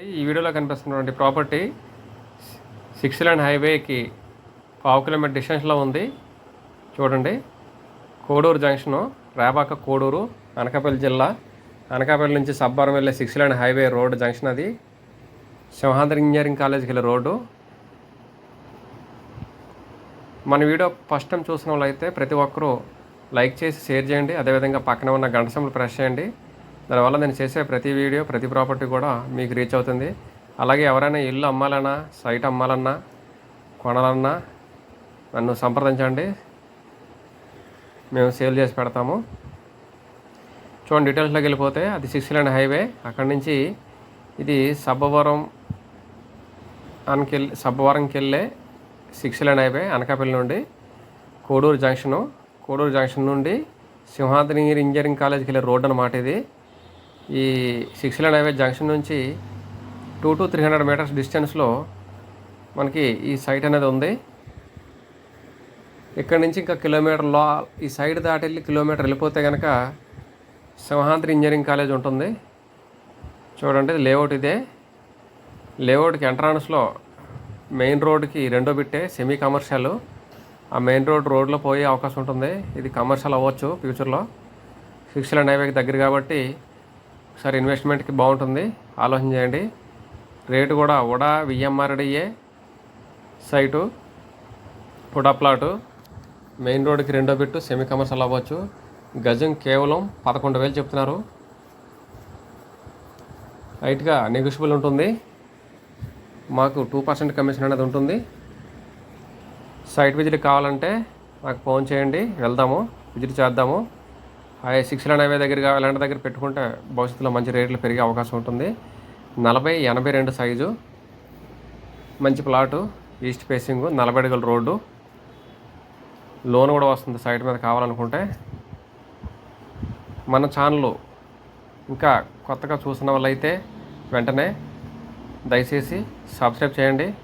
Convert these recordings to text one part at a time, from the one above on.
ఈ వీడియోలో కనిపిస్తున్నటువంటి ప్రాపర్టీ సిక్స్ లైన్ హైవేకి పావు కిలోమీటర్ డిస్టెన్స్లో ఉంది. చూడండి. కోడూరు జంక్షను రేపాక కోడూరు అనకాపల్లి జిల్లా. అనకాపల్లి నుంచి సబ్బారం వెళ్ళే six lane highway road junction అది. సింహాద్రి ఇంజనీరింగ్ కాలేజ్కి వెళ్ళే రోడ్డు. మన వీడియో ఫస్ట్ టైం చూసిన వాళ్ళైతే ప్రతి ఒక్కరూ లైక్ చేసి షేర్ చేయండి. అదేవిధంగా పక్కన ఉన్న గంట ప్రెస్ చేయండి. దానివల్ల నేను చేసే ప్రతి వీడియో ప్రతి ప్రాపర్టీ కూడా మీకు రీచ్ అవుతుంది. అలాగే ఎవరైనా ఇల్లు అమ్మాలన్నా సైట్ అమ్మాలన్నా కొనాలన్నా నన్ను సంప్రదించండి. మేము సేల్ చేసి పెడతాము. చూడండి డీటెయిల్స్లోకి వెళ్ళిపోతే అది సిక్స్ లైన్ హైవే. అక్కడి నుంచి ఇది సబ్బవరం అనకెళ్ళి సబ్బవరంకి వెళ్ళే సిక్స్ లైన్ హైవే అనకాపల్లి నుండి కోడూరు జంక్షను. కోడూరు జంక్షన్ నుండి సింహాద్రి ఇంజనీరింగ్ కాలేజ్కి వెళ్ళే రోడ్ అనమాట ఇది. ఈ సిక్స్ లైన్ హైవే జంక్షన్ నుంచి two to three hundred metres డిస్టెన్స్లో మనకి ఈ సైట్ అనేది ఉంది. ఇక్కడ నుంచి ఇంకా కిలోమీటర్లో ఈ సైడ్ దాటి వెళ్ళి కిలోమీటర్ వెళ్ళిపోతే కనుక సింహాద్రి ఇంజనీరింగ్ కాలేజ్ ఉంటుంది. చూడండి లేఅవుట్ ఇదే. లేఅవుట్కి ఎంట్రాన్స్లో మెయిన్ రోడ్కి రెండో బిట్టే సెమీ కమర్షియల్ ఆ మెయిన్ రోడ్ రోడ్లో పోయే అవకాశం ఉంటుంది. ఇది కమర్షియల్ అవ్వచ్చు ఫ్యూచర్లో సిక్స్ లైన్ హైవేకి దగ్గర కాబట్టి ఒకసారి ఇన్వెస్ట్మెంట్కి బాగుంటుంది. ఆలోచన చేయండి. రేటు కూడా UDA VMRDA site UDA plot. Main రోడ్కి రెండో బిట్టు సెమీ కమర్షియల్ అవ్వచ్చు. గజం కేవలం పదకొండు వేలు చెప్తున్నారు. లైట్గా నెగోషియబుల్ ఉంటుంది. మాకు టూ పర్సెంట్ కమిషన్ అనేది ఉంటుంది. సైట్ విజిట్ కావాలంటే నాకు ఫోన్ చేయండి. వెళ్దాము విజిట్ చేద్దాము. ఆ సిక్స్ లైన్ హైవే దగ్గర ఇలాంటి దగ్గర పెట్టుకుంటే భవిష్యత్తులో మంచి రేట్లు పెరిగే అవకాశం ఉంటుంది. నలభై ఎనభై రెండు సైజు. మంచి ప్లాటు ఈస్ట్ ఫేసింగ్ నలభై అడుగుల రోడ్డు. లోన్ కూడా వస్తుంది సైట్ మీద కావాలనుకుంటే. మన ఛానల్ ఇంకా కొత్తగా చూసిన వాళ్ళైతే వెంటనే దయచేసి సబ్స్క్రైబ్ చేయండి.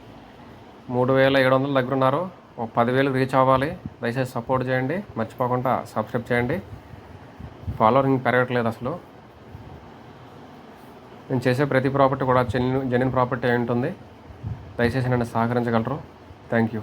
మూడు వేల ఏడు వందల దగ్గర ఉన్నారు. ఒక పదివేలు రీచ్ అవ్వాలి. దయచేసి సపోర్ట్ చేయండి. మర్చిపోకుండా సబ్స్క్రైబ్ చేయండి. ఫాలోయింగ్ పెరగట్లేదు అసలు. నేను చేసే ప్రతి ప్రాపర్టీ కూడా జెన్యున్ జెన్యున్ ప్రాపర్టీ అయి ఉంటుంది. దయచేసి నన్ను సహకరించగలరు. Thank you.